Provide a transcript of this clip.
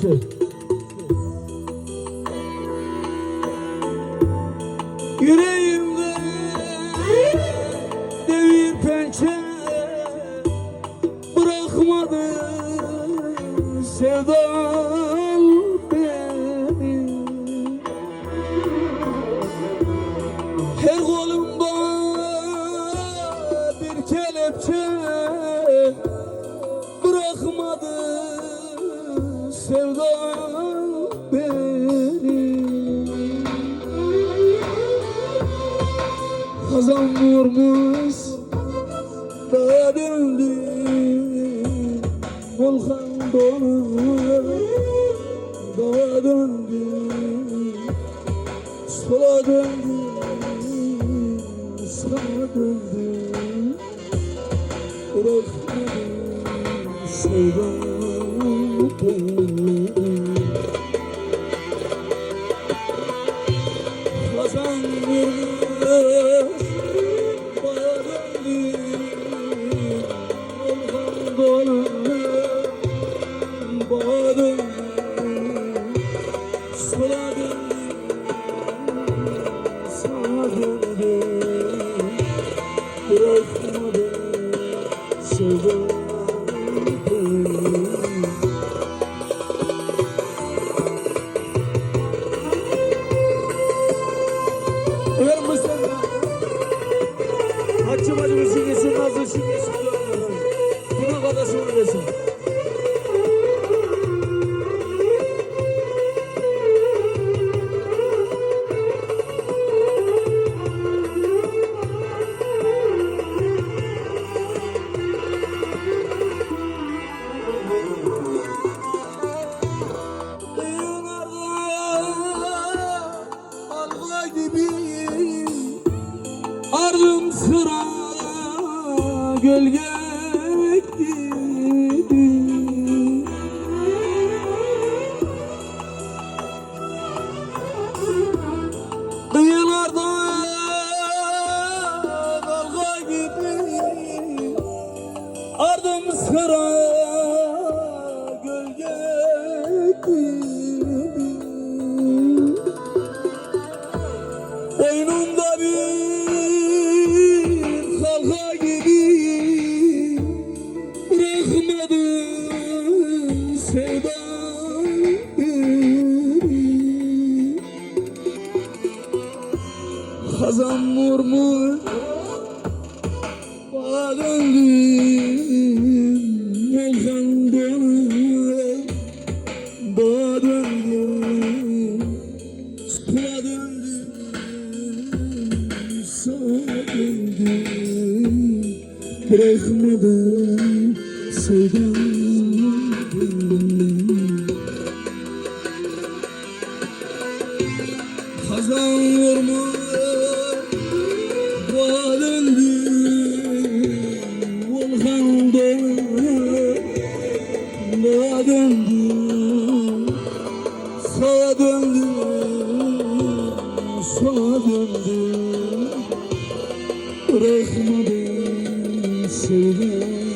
türküsü. Yüreğimde devir pençe bırakmadı sevdam Hazan vurmuş dağa döndü. Volkan dolu. Dağa döndü. Sola döndü. Sağa döndü. Bırakmadı sevdam beni Hazan vurmuş Döndü sağa döndü Ver mısın? Hacı bacımın şingesi, nazlı şingesi. Buna kadar söylesin. Gölge gibi Kıyılarda dalga gibi Ardım sıra gölge gibi Boynumda Bırakmadı sevdam Hazan vurmuş Dağa döndüm Sağa döndüm Bırakmadım döndüm Volkan dönüyor Dağa döndüm Sağa döndüm Sola döndüm Bırakmadım sevdam